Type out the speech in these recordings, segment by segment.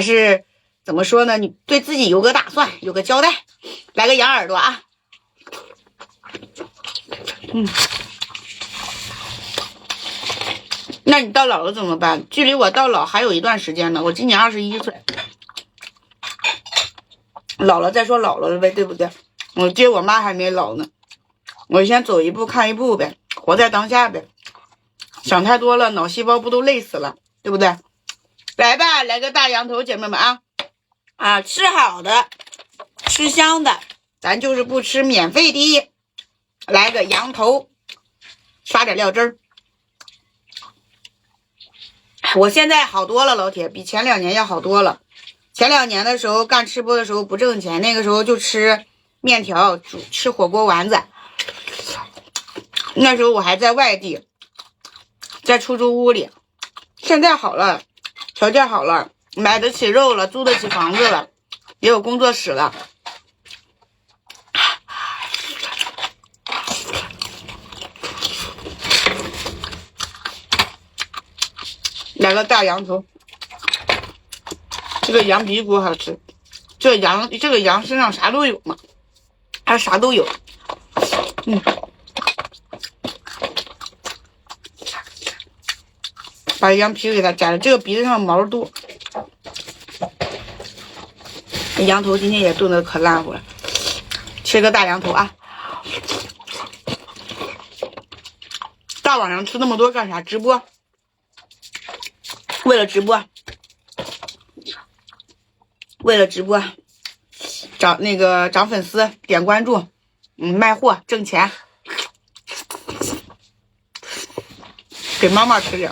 还是怎么说呢？你对自己有个打算，有个交代。来个羊耳朵啊，嗯。那你到老了怎么办？距离我到老还有一段时间呢。我今年二十一岁，老了再说老了呗，对不对？我接我妈还没老呢，我先走一步看一步呗，活在当下呗。想太多了，脑细胞不都累死了，对不对？来吧，来个大羊头，姐妹们啊啊，吃好的，吃香的，咱就是不吃免费的。来个羊头，刷点料汁儿。我现在好多了，老铁，比前两年要好多了。前两年的时候干吃播的时候不挣钱，那个时候就吃面条、煮吃火锅丸子。那时候我还在外地，在出租屋里。现在好了，条件好了，买得起肉了，租得起房子了，也有工作室了。来个大羊头，这个羊鼻骨好吃。这羊，这个羊身上啥都有嘛，它啥都有。嗯，把羊皮给它摘了。这个鼻子上毛多，羊头今天也炖的可烂乎了。切个大羊头啊！大晚上吃那么多干啥？直播。为了直播，为了直播，涨那个涨粉丝，点关注，嗯，卖货挣钱，给妈妈吃点。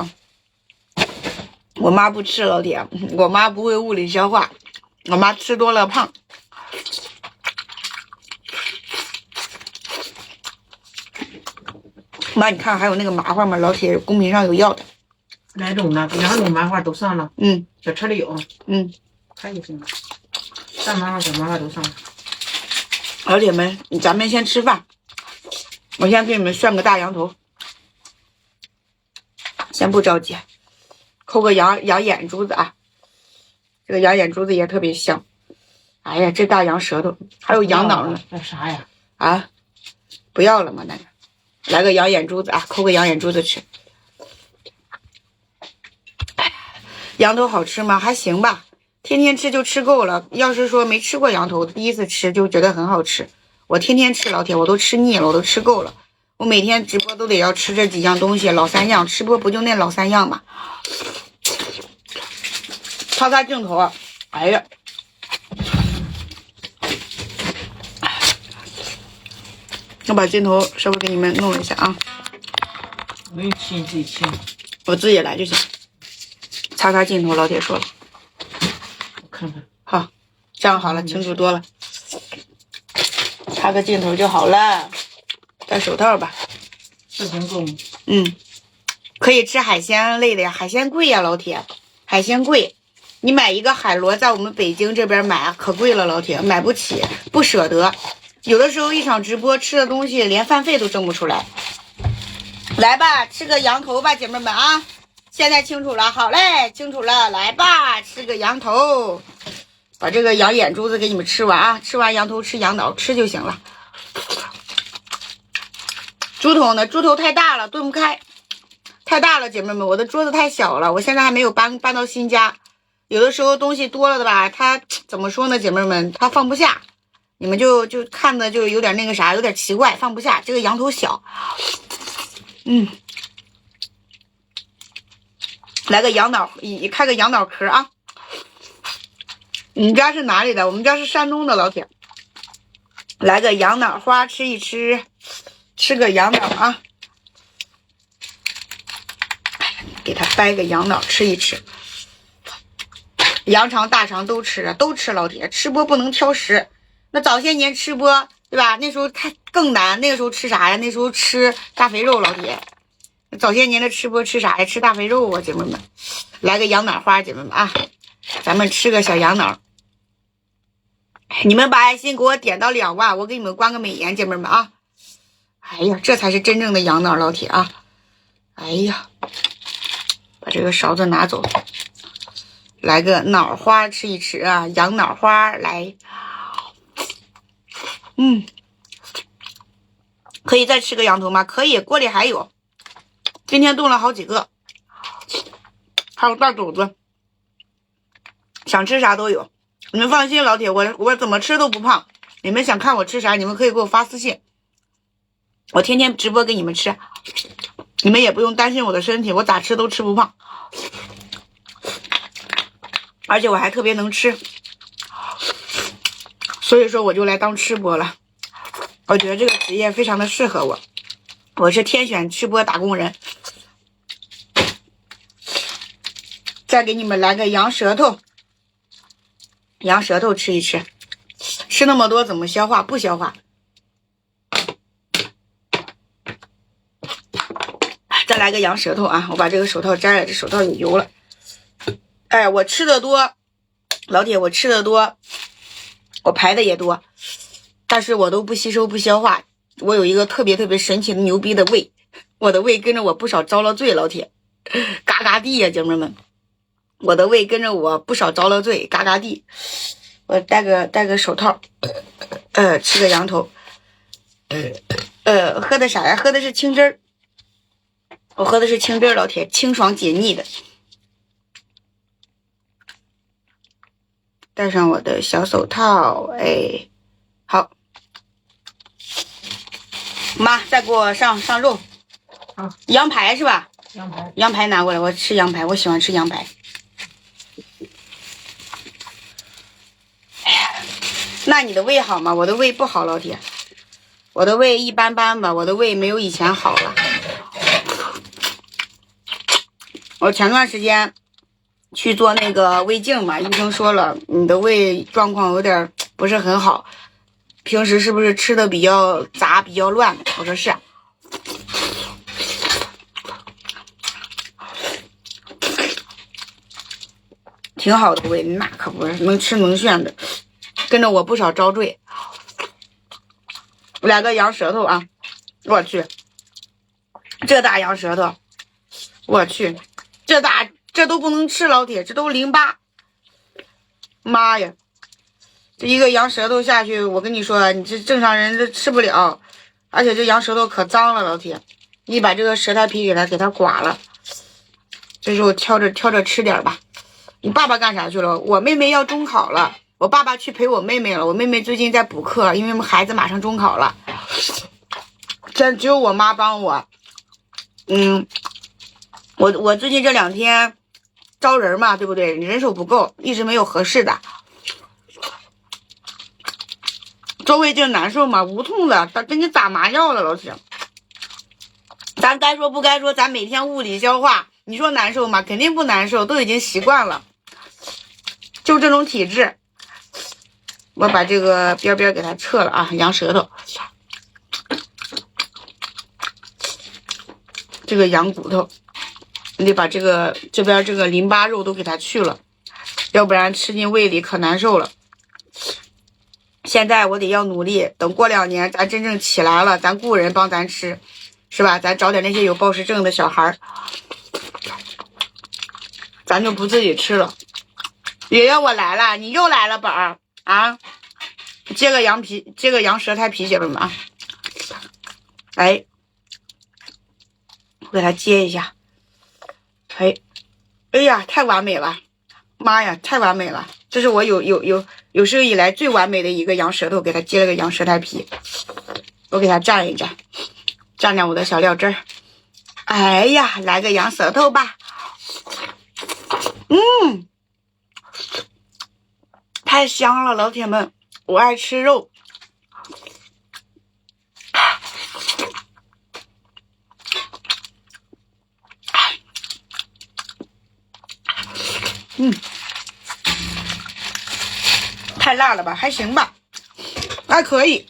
我妈不吃老铁，我妈不会物理消化，我妈吃多了胖。妈，你看还有那个麻花吗？老铁，公屏上有要的。哪种呢？两种麻花都上了。嗯，小车里有。嗯，看就行了。大麻花、小麻花都上了。老铁们，咱们先吃饭。我先给你们炫个大羊头，先不着急，抠个羊羊眼珠子啊。这个羊眼珠子也特别香。哎呀，这大羊舌头，还有羊脑呢。那啥呀？啊，不要了吗？那个，来个羊眼珠子啊，抠个羊眼珠子吃。羊头好吃吗？还行吧，天天吃就吃够了。要是说没吃过羊头，第一次吃就觉得很好吃。我天天吃，老铁，我都吃腻了，我都吃够了。我每天直播都得要吃这几样东西，老三样。吃播不就那老三样吗？擦擦镜头啊！哎呀，我把镜头稍微给你们弄一下啊。没有亲自己亲，我自己来就行。擦擦镜头，老铁说了，我看看，好，这样好了，清楚多了。擦个镜头就好了，戴手套吧。嗯，可以吃海鲜类的呀，海鲜贵呀，老铁，海鲜贵。你买一个海螺，在我们北京这边买可贵了，老铁，买不起，不舍得。有的时候一场直播吃的东西，连饭费都挣不出来。来吧，吃个羊头吧，姐妹们啊！现在清楚了，好嘞，清楚了，来吧，吃个羊头，把这个羊眼珠子给你们吃完啊，吃完羊头吃羊脑吃就行了。猪头呢？猪头太大了，炖不开，太大了，姐妹们，我的桌子太小了，我现在还没有搬搬到新家，有的时候东西多了的吧，它怎么说呢，姐妹们，它放不下，你们就就看的就有点那个啥，有点奇怪，放不下。这个羊头小，嗯。来个羊脑，一开个羊脑壳啊！你们家是哪里的？我们家是山东的老铁。来个羊脑花吃一吃，吃个羊脑啊！给他掰个羊脑吃一吃，羊肠大肠都吃，都吃老铁。吃播不能挑食。那早些年吃播对吧？那时候太更难，那个时候吃啥呀？那时候吃大肥肉，老铁。早些年的吃播吃啥呀？吃大肥肉啊，姐妹们，来个羊脑花，姐妹们啊，咱们吃个小羊脑。你们把爱心给我点到两万，我给你们关个美颜，姐妹们啊。哎呀，这才是真正的羊脑，老铁啊。哎呀，把这个勺子拿走，来个脑花吃一吃啊，羊脑花来，嗯，可以再吃个羊头吗？可以，锅里还有，今天炖了好几个，还有大肘子，想吃啥都有，你们放心，老铁，我我怎么吃都不胖。你们想看我吃啥，你们可以给我发私信，我天天直播给你们吃，你们也不用担心我的身体，我咋吃都吃不胖。而且我还特别能吃，所以说我就来当吃播了。我觉得这个职业非常的适合我，我是天选吃播打工人。再给你们来个羊舌头，羊舌头吃一吃，吃那么多怎么消化？不消化。再来个羊舌头啊！我把这个手套摘了，这手套有油了。哎，我吃的多，老铁，我吃的多，我排的也多，但是我都不吸收不消化。我有一个特别特别神奇的牛逼的胃，我的胃跟着我不少遭了罪，老铁，嘎嘎地呀，姐妹们，我的胃跟着我不少遭了罪，嘎嘎地。我戴个戴个手套，呃，吃个羊头，呃，喝的啥呀？喝的是清汁儿，我喝的是清汁儿，老铁，清爽解腻的。戴上我的小手套，哎，好，妈，再给我上上肉，好，羊排是吧？羊排，羊排拿过来，我吃羊排，我喜欢吃羊排。哎呀，那你的胃好吗？我的胃不好，老铁，我的胃一般般吧，我的胃没有以前好了。我前段时间。去做那个胃镜嘛，医生说了，你的胃状况有点不是很好，平时是不是吃的比较杂、比较乱？我说是，挺好的胃，那可不是能吃能炫的，跟着我不少遭罪。来个羊舌头啊，我去，这大羊舌头，我去，这大。这都不能吃，老铁，这都淋巴。妈呀，这一个羊舌头下去，我跟你说，你这正常人这吃不了。而且这羊舌头可脏了，老铁，你把这个舌苔皮给它给它刮了。这时候挑着挑着吃点吧。你爸爸干啥去了？我妹妹要中考了，我爸爸去陪我妹妹了。我妹妹最近在补课，因为我们孩子马上中考了。这只有我妈帮我。嗯，我我最近这两天。招人嘛，对不对？你人手不够，一直没有合适的。做胃镜难受吗？无痛的，他给你打麻药了，老铁。咱该说不该说，咱每天物理消化，你说难受吗？肯定不难受，都已经习惯了。就这种体质，我把这个边边给它撤了啊，羊舌头，这个羊骨头。你得把这个这边这个淋巴肉都给它去了，要不然吃进胃里可难受了。现在我得要努力，等过两年咱真正起来了，咱雇人帮咱吃，是吧？咱找点那些有暴食症的小孩咱就不自己吃了。爷爷，我来了，你又来了，宝儿啊！接个羊皮，接个羊舌苔皮，姐妹们啊！哎，我给他接一下。哎，呀，太完美了！妈呀，太完美了！这是我有有有有生以来最完美的一个羊舌头，给它接了个羊舌苔皮，我给它蘸一蘸，蘸蘸我的小料汁儿。哎呀，来个羊舌头吧！嗯，太香了，老铁们，我爱吃肉。嗯，太辣了吧？还行吧，还可以。